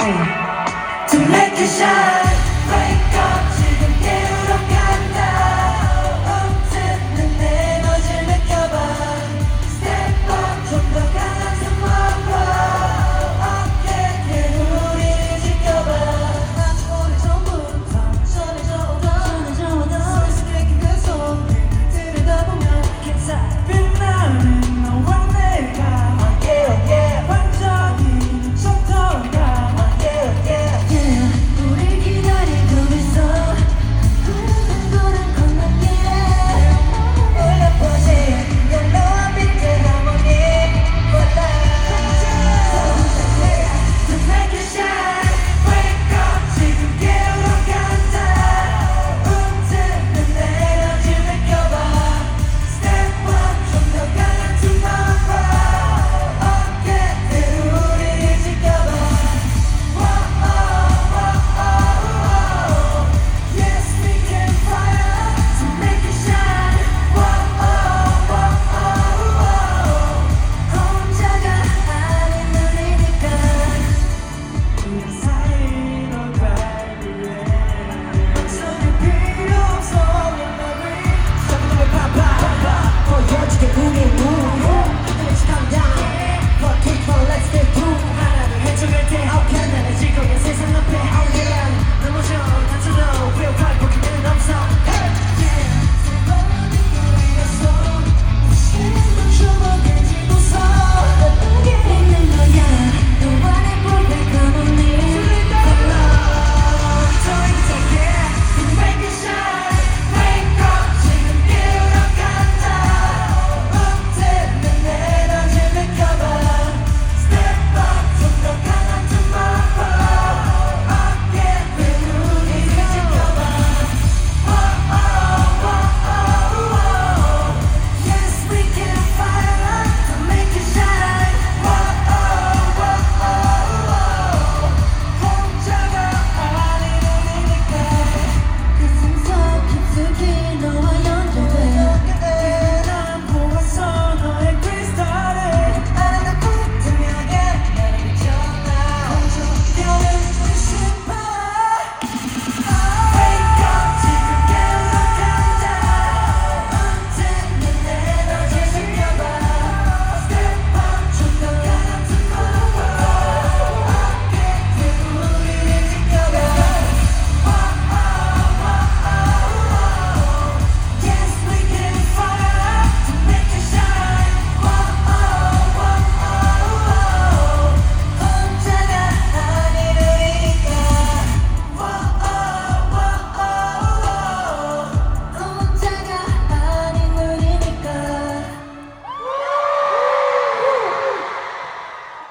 To make up 지금 깨우러 간다. 언제는 에너지를 느껴봐. Step up 좀더 강한 숨어봐 어깨에 우리를 지켜봐. 오늘 전부터 전해져 오던 소리스케이크 그 소리 들여다보면 괜찮아 빛나는 너와 보여주